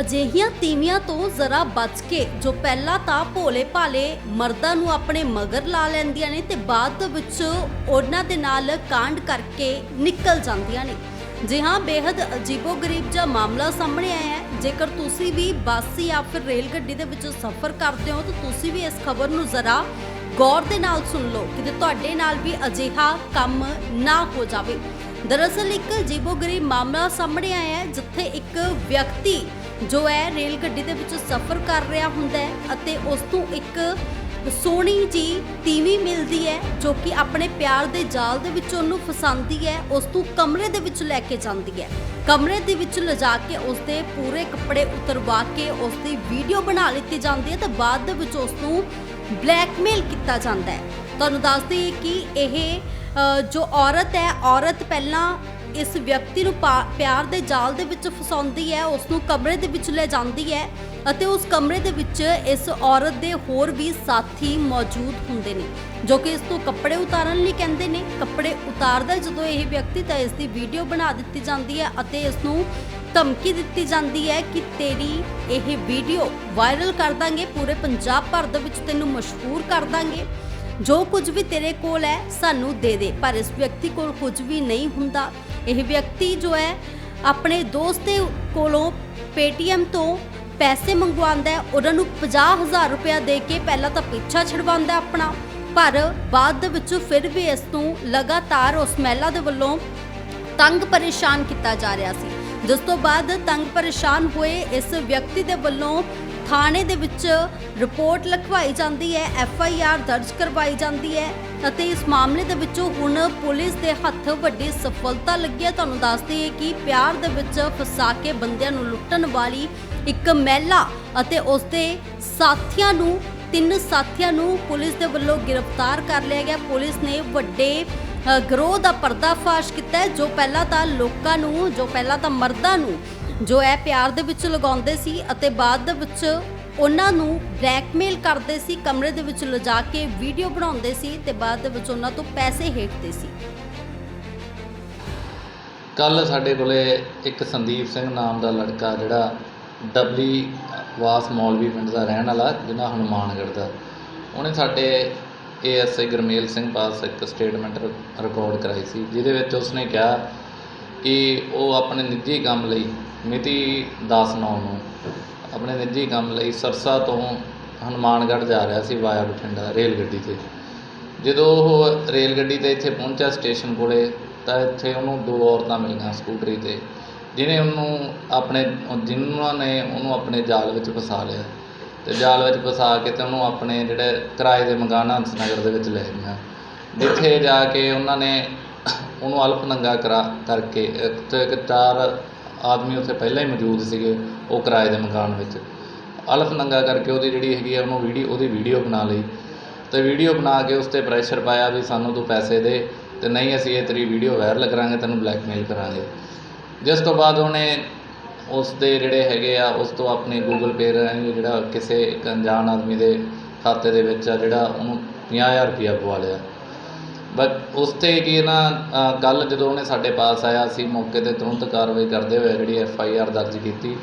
ਅਜਿਹੀਆਂ ਤੀਵੀਆਂ ਤੋਂ ਜ਼ਰਾ ਬਚ ਕੇ, ਜੋ ਪਹਿਲਾਂ ਤਾਂ ਭੋਲੇ ਭਾਲੇ ਮਰਦਾਂ ਨੂੰ ਆਪਣੇ ਮਗਰ ਲਾ ਲੈਂਦੀਆਂ ਨੇ ਤੇ ਬਾਅਦ ਵਿੱਚ ਉਹਨਾਂ ਦੇ ਨਾਲ ਕਾਂਡ ਕਰਕੇ ਨਿਕਲ ਜਾਂਦੀਆਂ ਨੇ। ਜੀ ਹਾਂ ਬੇहद ਅਜੀਬੋ-ਗਰੀਬ ਜਿਹਾ ਮਾਮਲਾ ਸਾਹਮਣੇ ਆਇਆ ਹੈ। ਜੇਕਰ ਤੁਸੀਂ ਵੀ ਬੱਸ ਜਾਂ ਫਿਰ ਰੇਲ ਗੱਡੀ ਦੇ ਵਿੱਚ ਸਫ਼ਰ ਕਰਦੇ ਹੋ, ਤਾਂ ਤੁਸੀਂ ਵੀ ਇਸ ਖਬਰ ਨੂੰ ਜ਼ਰਾ ਗੌਰ ਦੇ ਨਾਲ ਸੁਣ ਲਓ ਕਿਤੇ ਤੁਹਾਡੇ ਨਾਲ ਵੀ ਅਜਿਹਾ ਕੰਮ ਨਾ ਹੋ ਜਾਵੇ। ਦਰਅਸਲ ਇੱਕ ਅਜੀਬੋ-ਗਰੀਬ ਮਾਮਲਾ ਸਾਹਮਣੇ ਆਇਆ ਹੈ, ਜਿੱਥੇ ਇੱਕ ਵਿਅਕਤੀ ਜੋ ਹੈ ਰੇਲ ਗੱਡੀ ਦੇ ਵਿੱਚ ਸਫ਼ਰ ਕਰ ਰਿਹਾ ਹੁੰਦਾ ਹੈ ਅਤੇ ਉਸ ਤੋਂ ਇੱਕ ਸੋਹਣੀ ਜੀ ਤੀਵੀਂ ਮਿਲਦੀ ਹੈ ਜੋ ਕਿ ਆਪਣੇ ਪਿਆਰ ਦੇ ਜਾਲ ਦੇ ਵਿੱਚ ਉਹਨੂੰ ਫਸਾਉਂਦੀ ਹੈ, ਉਸ ਤੋਂ ਕਮਰੇ ਦੇ ਵਿੱਚ ਲੈ ਕੇ ਜਾਂਦੀ ਹੈ। ਕਮਰੇ ਦੇ ਵਿੱਚ ਲਿਜਾ ਕੇ ਉਸ ਦੇ ਪੂਰੇ ਕੱਪੜੇ ਉਤਰਵਾ ਕੇ ਉਸ ਦੀ ਵੀਡੀਓ ਬਣਾ ਲਿੱਤੀ ਜਾਂਦੀ ਹੈ ਤੇ ਬਾਅਦ ਦੇ ਵਿੱਚ ਉਸ ਨੂੰ ਬਲੈਕਮੇਲ ਕੀਤਾ ਜਾਂਦਾ ਹੈ। ਤੁਹਾਨੂੰ ਦੱਸ ਦਈਏ ਕਿ ਇਹ ਜੋ ਔਰਤ ਹੈ, ਔਰਤ ਪਹਿਲਾਂ ਇਸ ਵਿਅਕਤੀ ਨੂੰ ਪਾ- ਪਿਆਰ ਦੇ ਜਾਲ ਦੇ ਵਿੱਚ ਫਸਾਉਂਦੀ ਹੈ, ਉਸ ਨੂੰ ਕਮਰੇ ਦੇ ਵਿੱਚ ਲੈ ਜਾਂਦੀ ਹੈ ਅਤੇ ਉਸ ਕਮਰੇ ਦੇ ਵਿੱਚ ਇਸ ਔਰਤ ਦੇ ਹੋਰ ਵੀ ਸਾਥੀ ਮੌਜੂਦ ਹੁੰਦੇ ਨੇ, ਜੋ ਕਿ ਇਸ ਤੋਂ ਕੱਪੜੇ ਉਤਾਰਨ ਲਈ ਕਹਿੰਦੇ ਨੇ। ਕੱਪੜੇ ਉਤਾਰਦਾ ਜਦੋਂ ਇਹ ਵਿਅਕਤੀ ਤਾਂ ਇਸ ਦੀ ਵੀਡੀਓ ਬਣਾ ਦਿੱਤੀ ਜਾਂਦੀ ਹੈ ਅਤੇ ਇਸ ਨੂੰ ਧਮਕੀ ਦਿੱਤੀ ਜਾਂਦੀ ਹੈ ਕਿ ਤੇਰੀ ਇਹ ਵੀਡੀਓ ਵਾਇਰਲ ਕਰ ਦਾਂਗੇ, ਪੂਰੇ ਪੰਜਾਬ ਭਰ ਦੇ ਵਿੱਚ ਤੈਨੂੰ ਮਸ਼ਹੂਰ ਕਰ ਦਾਂਗੇ। ਜੋ ਕੁਝ ਵੀ ਤੇਰੇ ਕੋਲ ਹੈ, ਸਾਨੂੰ ਦੇ ਦੇ, ਪਰ ਇਸ ਵਿਅਕਤੀ ਕੋਲ ਕੁਝ ਵੀ ਨਹੀਂ ਹੁੰਦਾ। ਇਹ ਵਿਅਕਤੀ ਜੋ ਹੈ, ਆਪਣੇ ਦੋਸਤ ਦੇ ਕੋਲੋਂ Paytm ਤੋਂ ਪੈਸੇ ਮੰਗਵਾਉਂਦਾ ਹੈ। ਉਹਨਾਂ ਨੂੰ 50000 ਰੁਪਇਆ ਦੇ ਕੇ ਪਹਿਲਾਂ ਤਾਂ ਪਿੱਛਾ ਛਡਵਾਉਂਦਾ ਆਪਣਾ। ਪਰ ਬਾਅਦ ਦੇ ਵਿੱਚ ਫਿਰ ਵੀ ਇਸ ਨੂੰ ਲਗਾਤਾਰ ਉਸ ਮਹਿਲਾ ਦੇ ਵੱਲੋਂ ਤੰਗ ਪਰੇਸ਼ਾਨ ਕੀਤਾ ਜਾ ਰਿਹਾ ਸੀ। ਜਿਸ ਤੋਂ ਬਾਅਦ ਤੰਗ ਪਰੇਸ਼ਾਨ ਹੋਏ ਇਸ ਵਿਅਕਤੀ ਦੇ ਵੱਲੋਂ ਥਾਣੇ ਦੇ ਵਿੱਚ ਰਿਪੋਰਟ ਲਿਖਵਾਈ ਜਾਂਦੀ ਹੈ ਐਫ ਆਈ ਆਰ ਦਰਜ ਕਰਵਾਈ ਜਾਂਦੀ ਹੈ ਅਤੇ ਇਸ ਮਾਮਲੇ ਦੇ ਵਿੱਚੋਂ ਹੁਣ ਪੁਲਿਸ ਦੇ ਹੱਥ ਵੱਡੀ ਸਫਲਤਾ ਲੱਗੀ ਹੈ। ਤੁਹਾਨੂੰ ਦੱਸ ਦਈਏ ਕਿ ਪਿਆਰ ਦੇ ਵਿੱਚ ਫਸਾ ਕੇ ਬੰਦਿਆਂ ਨੂੰ ਲੁੱਟਣ ਵਾਲੀ ਇੱਕ ਮਹਿਲਾ ਅਤੇ ਉਸ ਦੇ ਸਾਥੀਆਂ ਨੂੰ ਤਿੰਨ ਸਾਥੀਆਂ ਨੂੰ ਪੁਲਿਸ ਦੇ ਵੱਲੋਂ ਗ੍ਰਿਫਤਾਰ ਕਰ ਲਿਆ ਗਿਆ। ਪੁਲਿਸ ਨੇ ਵੱਡੇ ਅ, ਗਰੋਹ ਦਾ ਪਰਦਾਫਾਸ਼ ਕੀਤਾ ਜੋ ਪਹਿਲਾਂ ਤਾਂ ਲੋਕਾਂ ਨੂੰ ਜੋ ਪਹਿਲਾਂ ਤਾਂ ਮਰਦਾਂ ਨੂੰ ਜੋ ਇਹ ਪਿਆਰ ਦੇ ਵਿੱਚ ਲਗਾਉਂਦੇ ਸੀ ਅਤੇ ਬਾਅਦ ਦੇ ਵਿੱਚ ਉਹਨਾਂ ਨੂੰ ਬਲੈਕਮੇਲ ਕਰਦੇ ਸੀ, ਕਮਰੇ ਦੇ ਵਿੱਚ ਲਿਜਾ ਕੇ ਵੀਡੀਓ ਬਣਾਉਂਦੇ ਸੀ ਤੇ ਬਾਅਦ ਦੇ ਵਿੱਚ ਉਹਨਾਂ ਤੋਂ ਪੈਸੇ ਹੇਠਦੇ ਸੀ। ਕੱਲ ਸਾਡੇ ਕੋਲੇ ਇੱਕ ਸੰਦੀਪ ਸਿੰਘ ਨਾਮ ਦਾ ਲੜਕਾ ਜਿਹੜਾ ਡਬਲੀ ਵਾਸ ਮੌਲਵੀ ਪਿੰਡ ਦਾ ਰਹਿਣ ਵਾਲਾ ਜਿਹਨਾਂ ਹਨੂਮਾਨਗੜ੍ਹ ਦਾ। ਉਹਨੇ ਸਾਡੇ ਏਐਸਆਈ ਗਰਮੇਲ ਸਿੰਘ ਪਾਸ ਇੱਕ ਸਟੇਟਮੈਂਟ ਰਿਕਾਰਡ ਕਰਾਈ ਸੀ, ਜਿਹਦੇ ਵਿੱਚ ਉਸਨੇ ਕਿਹਾ ਕਿ ਉਹ ਆਪਣੇ ਨਿੱਜੀ ਕੰਮ ਲਈ ਮਿਤੀ 10 ਨੌ ਨੂੰ। ਆਪਣੇ ਨਿੱਜੀ ਕੰਮ ਲਈ ਸਰਸਾ ਤੋਂ ਹਨੂਮਾਨਗੜ੍ਹ ਜਾ ਰਿਹਾ ਸੀ ਵਾਇਆ ਬਠਿੰਡਾ ਰੇਲ ਗੱਡੀ ਤੇ। ਜਦੋਂ ਉਹ ਰੇਲ ਗੱਡੀ ਤੇ ਇੱਥੇ ਪਹੁੰਚਿਆ ਸਟੇਸ਼ਨ ਕੋਲੇ, ਤਾਂ ਇੱਥੇ ਉਹਨੂੰ ਦੋ ਔਰਤਾਂ ਮਿਲੀਆਂ ਸਕੂਟਰੀ ਤੇ, ਜਿਹਨੇ ਉਹਨੂੰ ਆਪਣੇ ਜਿਨ੍ਹਾਂ ਨੇ ਉਹਨੂੰ ਆਪਣੇ ਜਾਲ ਵਿੱਚ ਫਸਾ ਲਿਆ। ਤੇ ਜਾਲ ਵਿੱਚ ਫਸਾ ਕੇ ਤੇ ਉਹਨੂੰ ਆਪਣੇ ਜਿਹੜੇ ਕਿਰਾਏ ਦੇ ਮਕਾਨ ਹੰਸ ਨਗਰ ਦੇ ਵਿੱਚ ਲੈ ਗਈਆਂ। ਜਿੱਥੇ ਜਾ ਕੇ ਉਹਨਾਂ ਨੇ ਉਹਨੂੰ ਅਲਫ ਨੰਗਾ ਕਰਾ ਕਰਕੇ ਤੇ ਇੱਕ ਚਾਰ ਆਦਮੀ ਉੱਥੇ ਪਹਿਲਾਂ ਹੀ ਮੌਜੂਦ ਸੀਗੇ, ਉਹ ਕਿਰਾਏ ਦੇ ਮਕਾਨ ਵਿੱਚ। ਅਲਫ ਨੰਗਾ ਕਰਕੇ ਉਹਦੀ ਜਿਹੜੀ ਹੈਗੀ ਆ, ਉਹਨੂੰ ਵੀਡੀਓ, ਉਹਦੀ ਵੀਡੀਓ ਬਣਾ ਲਈ। ਤੇ ਵੀਡੀਓ ਬਣਾ ਕੇ ਉਸ ਤੇ ਪ੍ਰੈਸ਼ਰ ਪਾਇਆ ਵੀ ਸਾਨੂੰ ਤੂੰ ਪੈਸੇ ਦੇ, ਤੇ ਨਹੀਂ ਅਸੀਂ ਇਹ ਤੇਰੀ ਵੀਡੀਓ ਵਾਇਰਲ ਕਰਾਂਗੇ, ਤੈਨੂੰ ਬਲੈਕਮੇਲ ਕਰਾਂਗੇ। ਜਿਸ ਤੋਂ ਬਾਅਦ ਉਹਨੇ ਉਸ ਦੇ ਜਿਹੜੇ ਹੈਗੇ ਆ, ਉਸ ਤੋਂ ਆਪਣੇ ਗੂਗਲ ਪੇ ਰਾਹੀਂ ਜਿਹੜਾ ਕਿਸੇ ਇੱਕ ਅਣਜਾਣ ਆਦਮੀ ਦੇ ਖਾਤੇ ਦੇ ਵਿੱਚ ਆ, ਜਿਹੜਾ ਉਹਨੂੰ 50000 ਰੁਪਇਆ ਪਵਾ ਲਿਆ। ਬਟ ਉਸ ਤੇ ਕੀ ਨਾ ਕੱਲ ਜਦੋਂ ਉਹਨੇ ਸਾਡੇ ਪਾਸ ਆਇਆ ਅਸੀਂ ਮੌਕੇ ਤੇ ਤੁਰੰਤ ਕਾਰਵਾਈ ਕਰਦੇ ਹੋਏ ਜਿਹੜੀ ਐਫ ਆਈ ਆਰ ਦਰਜ ਕੀਤੀ।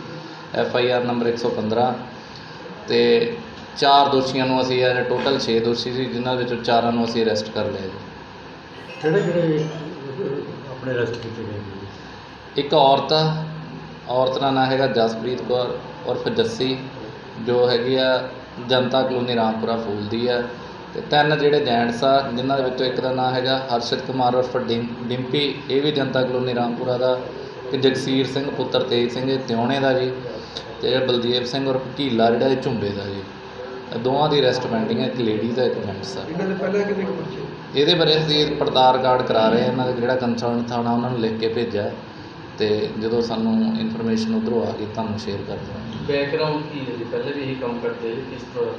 ਐਫ ਆਈ ਆਰ ਨੰਬਰ 115 ਤੇ ਚਾਰ ਦੋਸ਼ੀਆਂ ਨੂੰ ਅਸੀਂ ਇਹ ਟੋਟਲ 6 ਦੋਸ਼ੀ ਸੀ ਜਿਨ੍ਹਾਂ ਵਿੱਚੋਂ ਚਾਰਾਂ ਨੂੰ ਅਸੀਂ ਅਰੈਸਟ ਕਰ ਲਿਆ ਜੀ। ਕਿਹੜੇ ਕਿਹੜੇ ਆਪਣੇ ਅਰੈਸਟ ਕੀਤੇ ਗਏ ਜੀ? ਇੱਕ ਔਰਤ ਆ ਔਰਤ ਦਾ ਨਾਂ ਹੈਗਾ ਜਸਪ੍ਰੀਤ ਕੌਰ ਉਰਫ ਜੱਸੀ ਜੋ ਹੈਗੀ ਆ ਜਨਤਾ ਕਲੋਨੀ ਰਾਮਪੁਰਾ ਫੂਲ ਦੀ ਆ। ਤੇ ਤਿੰਨ ਜਿਹੜੇ ਜੈਂਟਸ ਆ ਜਿਨ੍ਹਾਂ ਦੇ ਵਿੱਚੋਂ ਇੱਕ ਦਾ ਨਾਂ ਹੈਗਾ ਹਰਸ਼ਿਤ ਕੁਮਾਰ ਉਰਫ ਡਿੰਪੀ। ਇਹ ਵੀ ਜਨਤਾ ਕਲੋਨੀ ਰਾਮਪੁਰਾ ਦਾ ਤੇ ਜਗਸੀਰ ਸਿੰਘ ਪੁੱਤਰ ਤੇਜ ਸਿੰਘ ਇਹ ਤਿਉਣੇ ਦਾ ਜੀ ਤੇ ਜਿਹੜਾ ਬਲਦੇਵ ਸਿੰਘ ਉਰਫ ਘੀਲਾ ਜਿਹੜਾ ਇਹ ਝੁੰਬੇ ਦਾ ਜੀ। ਦੋਵਾਂ ਦੀ ਅਰੈਸਟ ਪੈਂਡਿੰਗ ਹੈ ਇੱਕ ਲੇਡੀ ਦਾ ਇੱਕ ਜੈਂਟਸ ਆ ਇਹਨਾਂ ਦੇ ਪਹਿਲਾਂ ਕਿੰਨੇ ਕੁ ਬੱਚੇ? ਇਹਦੇ ਬਾਰੇ ਅਸੀਂ ਪੜਤਾਲ ਕਾਰਡ ਕਰਾ ਰਹੇ ਹਾਂ ਇਹਨਾਂ ਦਾ ਜਿਹੜਾ ਕੰਸਰਨ ਥਾਣਾ ਉਹਨਾਂ ਨੂੰ ਲਿਖ ਕੇ ਭੇਜਿਆ ਤੇ ਜਦੋਂ ਸਾਨੂੰ ਇਨਫੋਰਮੇਸ਼ਨ ਉਧਰੋਂ ਆ ਗਈ ਤੁਹਾਨੂੰ ਸ਼ੇਅਰ ਕਰ ਦਿਆਂਗੇ। ਬੈਕਗ੍ਰਾਉਂਡ ਕੀ ਹੈ ਜੀ? ਪਹਿਲੇ ਵੀ ਇਹੀ ਕੰਮ ਕਰਦੇ ਕਿਸ ਤਰ੍ਹਾਂ?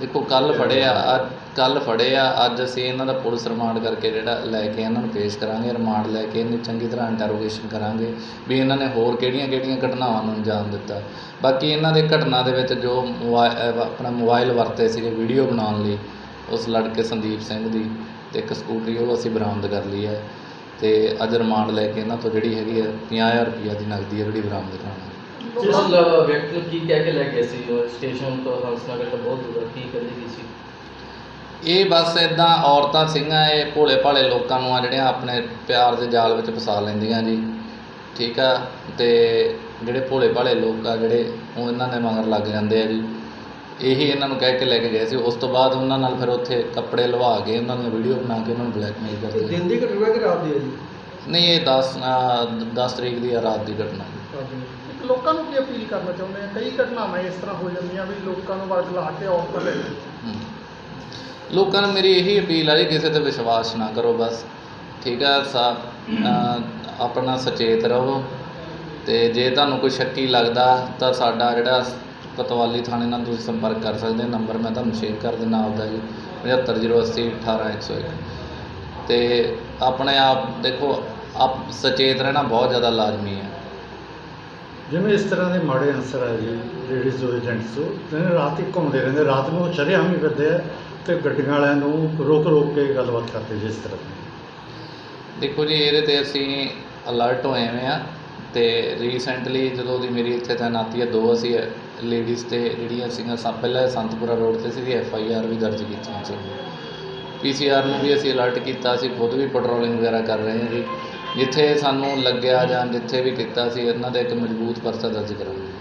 ਦੇਖੋ ਕੱਲ ਫੜੇ ਆ ਅੱਜ ਕੱਲ ਫੜੇ ਆ, ਅੱਜ ਅਸੀਂ ਇਹਨਾਂ ਦਾ ਪੁਲਿਸ ਰਿਮਾਂਡ ਕਰਕੇ ਜਿਹੜਾ ਲੈ ਕੇ ਇਹਨਾਂ ਨੂੰ ਪੇਸ਼ ਕਰਾਂਗੇ, ਰਿਮਾਂਡ ਲੈ ਕੇ ਇਹਨੂੰ ਚੰਗੀ ਤਰ੍ਹਾਂ ਇੰਟਰੋਗੇਸ਼ਨ ਕਰਾਂਗੇ ਵੀ ਇਹਨਾਂ ਨੇ ਹੋਰ ਕਿਹੜੀਆਂ ਕਿਹੜੀਆਂ ਘਟਨਾਵਾਂ ਨੂੰ ਅੰਜਾਮ ਦਿੱਤਾ। ਬਾਕੀ ਇਹਨਾਂ ਦੇ ਘਟਨਾ ਦੇ ਵਿੱਚ ਜੋ ਮੋਬਾ- ਆਪਣਾ ਮੋਬਾਈਲ ਵਰਤੇ ਸੀਗੇ ਵੀਡੀਓ ਬਣਾਉਣ ਲਈ, ਉਸ ਲੜਕੇ ਸੰਦੀਪ ਸਿੰਘ ਦੀ ਤੇ ਇੱਕ ਸਕੂਟਰੀ, ਉਹ ਅਸੀਂ ਬਰਾਮਦ ਕਰ ਲਈ ਹੈ ਤੇ ਅੱਜ ਰਿਮਾਂਡ ਲੈ ਕੇ ਇਹਨਾਂ ਤੋਂ ਜਿਹੜੀ ਹੈਗੀ ਹੈ 50000 ਰੁਪਈਆ ਦੀ ਨਕਦੀ ਹੈ ਜਿਹੜੀ ਬਰਾਮਦ ਕਰਾਉਣੀ ਉਸ ਲ- ਵਿਅਕਤੀ ਨੂੰ ਕੀ ਕਹਿ ਕੇ ਲੈ ਗਏ ਸੀ? ਉਹ ਸਟੇਸ਼ਨ ਤੋਂ ਹੰਸਨਗਰ ਤੋਂ ਬਹੁਤ ਦੂਰ ਆ, ਕੀ ਕਹਿੰਦੇ ਕੀ ਸੀ? ਇਹ ਬਸ ਇਦਾਂ ਔਰਤਾਂ ਸਿੰਘਾਂ ਇਹ ਭੋਲੇ ਭਾਲੇ ਲੋਕਾਂ ਨੂੰ ਆ ਜਿਹੜੀਆਂ ਆਪਣੇ ਪਿਆਰ ਦੇ ਜਾਲ ਵਿੱਚ ਫਸਾ ਲੈਂਦੀਆਂ ਜੀ ਠੀਕ ਆ? ਤੇ ਜਿਹੜੇ ਭੋਲੇ ਭਾਲੇ ਲੋਕ ਆ ਜਿਹੜੇ ਉਹ ਇਹਨਾਂ ਦੇ ਮਗਰ ਲੱਗ ਜਾਂਦੇ ਆ ਜੀ ਇਹੀ ਇਹਨਾਂ ਨੂੰ ਕਹਿ ਕੇ ਲੈ ਕੇ ਗਏ ਸੀ। ਉਸ ਤੋਂ ਬਾਅਦ ਉਹਨਾਂ ਨਾਲ ਫਿਰ ਉੱਥੇ ਕੱਪੜੇ ਲਵਾ ਕੇ ਉਹਨਾਂ ਦੀਆਂ ਵੀਡੀਓ ਬਣਾ ਕੇ ਉਹਨਾਂ ਨੂੰ ਬਲੈਕਮੇਲ ਕਰਦੇ ਆ। ਦਿਨ ਦੀ ਘਟਨਾ ਕਿ ਰਾਤ ਦੀ ਹੈ ਜੀ? ਨਹੀਂ ਇਹ 10 10 ਤਰੀਕ ਦੀ ਆ ਰਾਤ ਦੀ ਘਟਨਾ। ਇੱਕ ਲੋਕਾਂ ਨੂੰ ਕੀ ਅਪੀਲ ਕਰਨਾ ਚਾਹੁੰਦੇ ਆ? ਕਈ ਘਟਨਾਵਾਂ ਇਸ ਤਰ੍ਹਾਂ ਹੋ ਜਾਂਦੀਆਂ ਵੀ ਲੋਕਾਂ ਨੂੰ ਵਰਗ ਲਾ ਕੇ ਔਰਤਾਂ ਲੈ ਲੋਕਾਂ ਨੂੰ ਮੇਰੀ ਇਹੀ ਅਪੀਲ ਆ ਜੀ ਕਿਸੇ ਤੇ ਵਿਸ਼ਵਾਸ ਨਾ ਕਰੋ ਬਸ। ਠੀਕ ਆ ਸਾ ਆਪਣਾ ਸੁਚੇਤ ਰਹੋ। ਤੇ ਜੇ ਤੁਹਾਨੂੰ ਕੋਈ ਸ਼ੱਕੀ ਲੱਗਦਾ ਤਾਂ ਸਾਡਾ ਜਿਹੜਾ ਕੋਤਵਾਲੀ ਥਾਣੇ ਨਾਲ ਤੁਸੀਂ ਸੰਪਰਕ ਕਰ ਸਕਦੇ ਹੋ। ਨੰਬਰ ਮੈਂ ਤੁਹਾਨੂੰ ਸ਼ੇਅਰ ਕਰ ਦਿੰਦਾ ਆਪਦਾ ਜੀ। 75080 18101 ਤੇ ਆਪਣੇ ਆਪ ਦੇਖੋ, ਆਪ ਸੁਚੇਤ ਰਹਿਣਾ ਬਹੁਤ ਜ਼ਿਆਦਾ ਲਾਜ਼ਮੀ ਹੈ। ਜਿਵੇਂ ਇਸ ਤਰ੍ਹਾਂ ਦੇ ਮਾੜੇ ਅਨਸਰ ਆ ਜੀ ਲੇਡੀਜ਼ ਜੋ ਏਜੰਟਸ ਦਿਨ ਰਾਤ ਹੀ ਘੁੰਮਦੇ ਰਹਿੰਦੇ, ਰਾਤ ਨੂੰ ਸ਼ਰੇਆਮ ਹੀ ਫਿਰਦੇ ਆ ਤੇ ਗੱਡੀਆਂ ਵਾਲਿਆਂ ਨੂੰ ਰੋਕ ਰੋਕ ਕੇ ਗੱਲਬਾਤ ਕਰਦੇ ਜਿਸ ਤਰ੍ਹਾਂ ਦੀ। ਦੇਖੋ ਜੀ, ਇਹਦੇ ਤੇ ਅਸੀਂ ਅਲਰਟ ਹੋਏ ਹੋਏ ਆ ਤੇ ਰੀਸੈਂਟਲੀ ਜਦੋਂ ਦੀ ਮੇਰੀ ਇੱਥੇ ਤੈਨਾਤੀ ਹੈ ਦੋ ਅਸੀਂ ਲੇਡੀਜ਼ ਤੇ ਜਿਹੜੀਆਂ ਸੀਗੀਆਂ ਸਭ ਪਹਿਲਾਂ ਸੰਤਪੁਰਾ ਰੋਡ ਤੇ ਸੀ ਐਫ ਆਈ ਆਰ ਵੀ ਦਰਜ ਕੀਤੀਆਂ ਸੀ ਪੀ ਸੀ ਆਰ ਨੂੰ ਵੀ ਅਸੀਂ ਅਲਰਟ ਕੀਤਾ, ਅਸੀਂ ਖੁਦ ਵੀ ਪੈਟਰੋਲਿੰਗ ਵਗੈਰਾ ਕਰ ਰਹੇ ਹਾਂ ਜੀ ਜਿੱਥੇ ਸਾਨੂੰ ਲੱਗਿਆ ਜਾਂ ਜਿੱਥੇ ਵੀ ਕੀਤਾ ਸੀ, ਇਹਨਾਂ ਦਾ ਇੱਕ ਮਜ਼ਬੂਤ ਪਰਚਾ ਦਰਜ ਕਰਾਂਗੇ।